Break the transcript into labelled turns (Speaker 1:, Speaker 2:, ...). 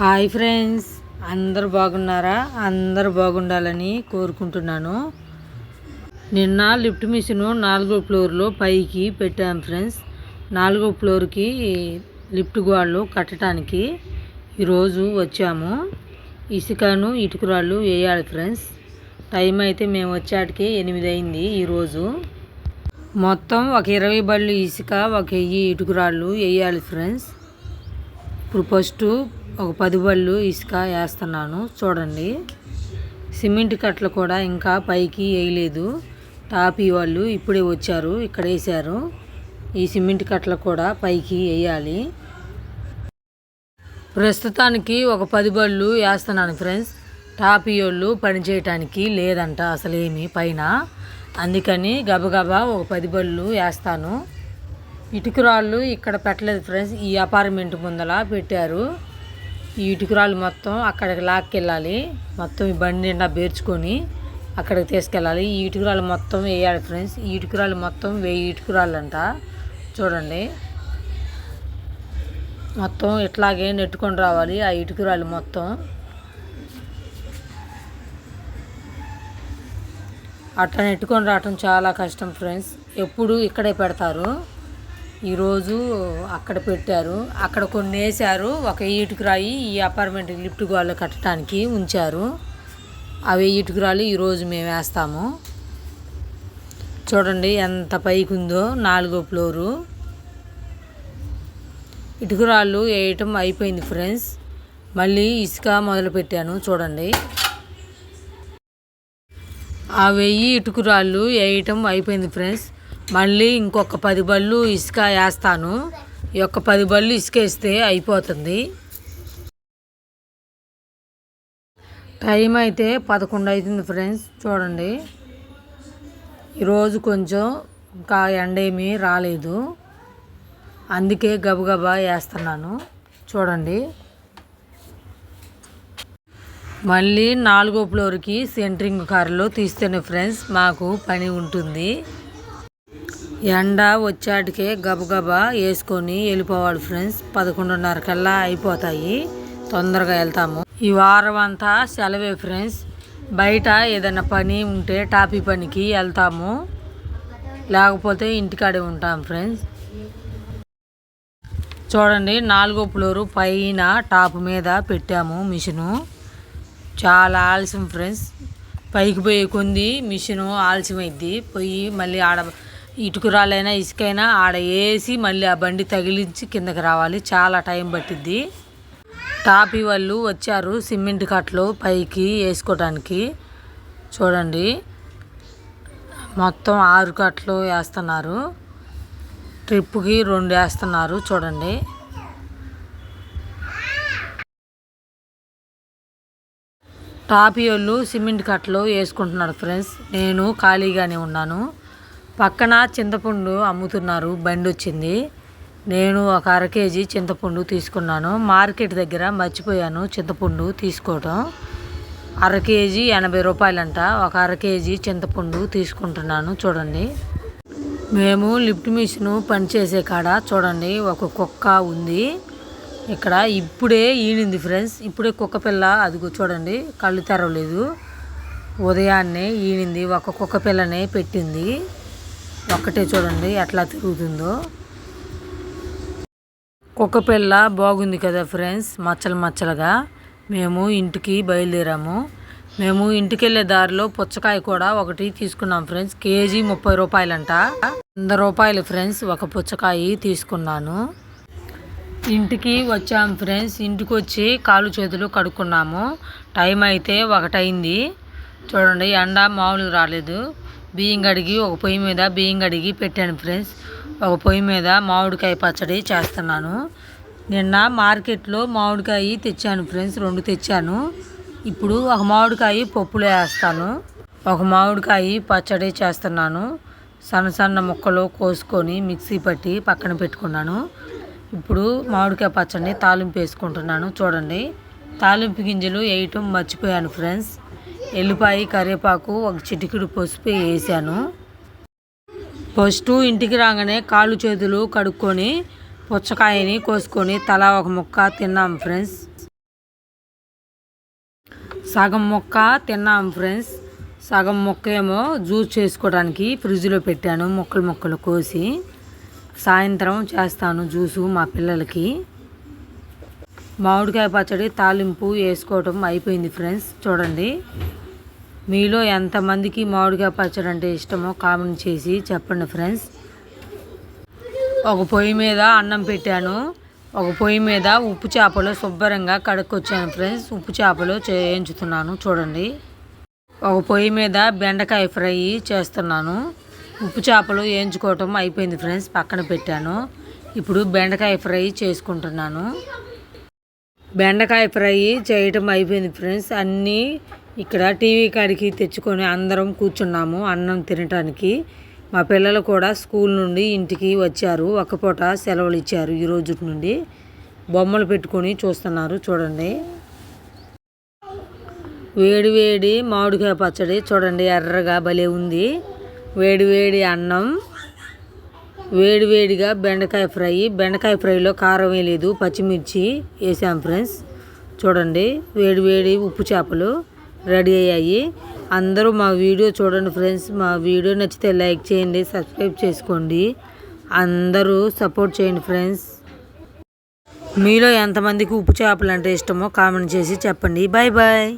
Speaker 1: Hi friends. అందరు బాగున్నారా? అందరు బాగుండాలని కోరుకుంటున్నాను. నిన్న లిఫ్ట్ మిషన్ నాలుగో ఫ్లోర్లో పైకి పెట్టాను ఫ్రెండ్స్. నాలుగో ఫ్లోర్కి లిఫ్ట్ గోళ్ళు కట్టడానికి ఈరోజు వచ్చాము. ఇసుకను ఇటుకురాళ్ళు వేయాలి ఫ్రెండ్స్. టైం అయితే మేము వచ్చాటికి ఎనిమిది అయింది ఈరోజు. మొత్తం ఒక ఇరవై బళ్ళు ఇసుక ఒక వెయ్యి ఇటుకురాళ్ళు వేయాలి ఫ్రెండ్స్. ఇప్పుడు ఫస్ట్ ఒక పది బళ్ళు ఇసుక వేస్తున్నాను. చూడండి. సిమెంట్ కట్టలు కూడా ఇంకా పైకి వేయలేదు. టాపీ వాళ్ళు ఇప్పుడే వచ్చారు. ఇక్కడ వేసారు ఈ సిమెంట్ కట్టలు కూడా పైకి వేయాలి. ప్రస్తుతానికి ఒక పది బళ్ళు వేస్తున్నాను ఫ్రెండ్స్. టాపీ వాళ్ళు పనిచేయటానికి లేదంట అసలు ఏమి పైన. అందుకని గబగబా ఒక పది బళ్ళు వేస్తాను. ఇటుకురాళ్ళు ఇక్కడ పెట్టలేదు ఫ్రెండ్స్. ఈ అపార్ట్మెంట్ ముందల పెట్టారు. ఈ ఇటుకురాళ్ళు మొత్తం అక్కడికి లాక్కెళ్ళాలి. మొత్తం ఈ బండి నిండా బేర్చుకొని అక్కడికి తీసుకెళ్ళాలి. ఈ ఇటుకురాళ్ళు మొత్తం వేయాలి ఫ్రెండ్స్. ఈ ఇటుకురాళ్ళు మొత్తం వెయ్యి ఇటుకురాళ్ళు అంట చూడండి. మొత్తం ఇట్లాగే నెట్టుకొని రావాలి ఆ ఇటుకురాళ్ళు మొత్తం. అట్లా నెట్టుకొని రావటం చాలా కష్టం ఫ్రెండ్స్. ఎప్పుడు ఇక్కడే పెడతారు. ఈరోజు అక్కడ పెట్టారు. అక్కడ కొన్ని వేసారు ఒక ఇటుకురాయి ఈ అపార్ట్మెంట్ లిఫ్ట్ గోళ్ళు కట్టడానికి ఉంచారు. అవి ఇటుకురాలు ఈరోజు మేము వేస్తాము. చూడండి ఎంత పైకి ఉందో నాలుగో ఫ్లోరు. ఇటుకురాళ్ళు వేయటం అయిపోయింది ఫ్రెండ్స్. మళ్ళీ ఇసుక మొదలు పెట్టాను. చూడండి. ఆ వెయ్యి ఇటుకురాళ్ళు వేయటం అయిపోయింది ఫ్రెండ్స్. మళ్ళీ ఇంకొక పది బళ్ళు ఇసుక వేస్తాను. ఈ యొక్క పది బళ్ళు ఇసుక వేస్తే అయిపోతుంది. టైం అయితే పదకొండు అవుతుంది ఫ్రెండ్స్ చూడండి. ఈరోజు కొంచెం ఇంకా ఎండ ఏమీ రాలేదు. అందుకే గబగబా వేస్తున్నాను. చూడండి. మళ్ళీ నాలుగో ఫ్లోర్కి సెంట్రింగ్ కార్లో తీస్తేనే ఫ్రెండ్స్ మాకు పని ఉంటుంది. ఎండ వచ్చాటికే గబగబా వేసుకొని వెళ్ళిపోవాలి ఫ్రెండ్స్. పదకొండున్నర కల్లా అయిపోతాయి. తొందరగా వెళ్తాము. ఈ వారం అంతా సెలవే ఫ్రెండ్స్. బయట ఏదైనా పని ఉంటే టాపీ పనికి వెళ్తాము. లేకపోతే ఇంటికాడే ఉంటాం ఫ్రెండ్స్. చూడండి నాలుగో ఫ్లోరు పైన టాప్ మీద పెట్టాము మిషను. చాలా ఆలస్యం ఫ్రెండ్స్. పైకి పోయే కొంది మిషను ఆలస్యమైద్ది. పోయి మళ్ళీ ఆడ ఇటుకురాలైనా ఇసుకైనా ఆడ వేసి మళ్ళీ ఆ బండి తగిలించి కిందకి రావాలి. చాలా టైం పట్టిద్ది. టాపీ వాళ్ళు వచ్చారు సిమెంట్ కట్లు పైకి వేసుకోవడానికి చూడండి. మొత్తం ఆరు కట్టలు వేస్తున్నారు. ట్రిప్కి రెండు వేస్తున్నారు. చూడండి. టాపీ వాళ్ళు సిమెంట్ కట్లు వేసుకుంటున్నారు ఫ్రెండ్స్. నేను ఖాళీగానే ఉన్నాను. పక్కన చింతపండు అమ్ముతున్నారు. బండి వచ్చింది. నేను ఒక అర కేజీ చింతపండు తీసుకున్నాను. మార్కెట్ దగ్గర మర్చిపోయాను చింతపండు తీసుకోవటం. అర కేజీ ఎనభై రూపాయలంట. ఒక అర కేజీ చింతపండు తీసుకుంటున్నాను. చూడండి. మేము లిఫ్ట్ మిషన్ పనిచేసే కాడ చూడండి. ఒక కుక్క ఉంది. ఇక్కడ ఇప్పుడే ఈనింది ఫ్రెండ్స్. ఇప్పుడే కుక్క పిల్ల అదిగో చూడండి. కళ్ళు తెరవలేదు. ఉదయాన్నే ఈనింది. ఒక కుక్క పిల్లనే పెట్టింది. ఒక్కటే చూడండి ఎట్లా తిరుగుతుందో. కుక్క పిల్ల బాగుంది కదా ఫ్రెండ్స్ మచ్చలు మచ్చలుగా. మేము ఇంటికి బయలుదేరాము. మేము ఇంటికి వెళ్ళే దారిలో పుచ్చకాయ కూడా ఒకటి తీసుకున్నాం ఫ్రెండ్స్ కేజీ ముప్పై రూపాయలంట. వంద రూపాయలు ఫ్రెండ్స్ ఒక పుచ్చకాయ తీసుకున్నాను. ఇంటికి వచ్చాం ఫ్రెండ్స్ ఇంటికి వచ్చి కాలు చేతులు కడుక్కున్నాము. టైం అయితే ఒకటైంది. చూడండి ఎండ మామూలుగా రాలేదు. బియ్యం కడిగి ఒక పొయ్యి మీద బియ్యం కడిగి పెట్టాను ఫ్రెండ్స్. ఒక పొయ్యి మీద మామిడికాయ పచ్చడి చేస్తున్నాను. నిన్న మార్కెట్లో మామిడికాయ తెచ్చాను ఫ్రెండ్స్ రెండు తెచ్చాను. ఇప్పుడు ఒక మామిడికాయ పప్పులో వేస్తాను. ఒక మామిడికాయ పచ్చడి చేస్తున్నాను. సన్న సన్న ముక్కలు కోసుకొని మిక్సీ పట్టి పక్కన పెట్టుకున్నాను. ఇప్పుడు మామిడికాయ పచ్చడిని తాలింపు వేసుకుంటున్నాను. చూడండి తాలింపు గింజలు వేయటం మర్చిపోయాను ఫ్రెండ్స్. ఎల్లిపాయ కరివేపాకు ఒక చిటికెడు పసుపు వేసాను. ఫస్ట్ ఇంటికి రాగానే కాళ్ళు చేతులు కడుక్కొని పుచ్చకాయని కోసుకొని తలా ఒక ముక్క తిన్నాం ఫ్రెండ్స్. సగం ముక్క తిన్నాం ఫ్రెండ్స్. సగం మొక్క ఏమో జ్యూస్ చేసుకోవడానికి ఫ్రిడ్జ్లో పెట్టాను మొక్కలు మొక్కలు కోసి. సాయంత్రం చేస్తాను జ్యూసు మా పిల్లలకి. మామిడికాయ పచ్చడి తాలింపు వేసుకోవటం అయిపోయింది ఫ్రెండ్స్ చూడండి. మీలో ఎంతమందికి మామిడికాయ పచ్చడి అంటే ఇష్టమో కామెంట్ చేసి చెప్పండి ఫ్రెండ్స్. ఒక పొయ్యి మీద అన్నం పెట్టాను. ఒక పొయ్యి మీద ఉప్పు చేపలు శుభ్రంగా కడుక్కొచ్చాను ఫ్రెండ్స్. ఉప్పు చేపలు చేయించుతున్నాను చూడండి. ఒక పొయ్యి మీద బెండకాయ ఫ్రై చేస్తున్నాను. ఉప్పు చేపలు వేయించుకోవటం అయిపోయింది ఫ్రెండ్స్ పక్కన పెట్టాను. ఇప్పుడు బెండకాయ ఫ్రై చేసుకుంటున్నాను. బెండకాయ ఫ్రై చేయటం అయిపోయింది ఫ్రెండ్స్. అన్నీ ఇక్కడ టీవీ కాడికి తెచ్చుకొని అందరం కూర్చున్నాము అన్నం తినటానికి. మా పిల్లలు కూడా స్కూల్ నుండి ఇంటికి వచ్చారు. ఒక పూట సెలవులు ఇచ్చారు ఈ రోజు నుండి. బొమ్మలు పెట్టుకొని చూస్తున్నారు చూడండి. వేడి వేడి మామిడికాయ పచ్చడి చూడండి ఎర్రగా భలే ఉంది. వేడి వేడి అన్నం. వేడి వేడిగా బెండకాయ ఫ్రై. బెండకాయ ఫ్రైలో కారం వేయలేదు పచ్చిమిర్చి వేసాం ఫ్రెండ్స్. చూడండి వేడి వేడి ఉప్పు చేపలు. రెడీ అయ్యాయి. అందరూ మా వీడియో చూడండి ఫ్రెండ్స్. మా వీడియో నచ్చితే లైక్ చేయండి సబ్స్క్రైబ్ చేసుకోండి. అందరూ సపోర్ట్ చేయండి ఫ్రెండ్స్. మీలో ఎంతమందికి ఉప్పు చేపలు అంటే ఇష్టమో కామెంట్ చేసి చెప్పండి. Bye bye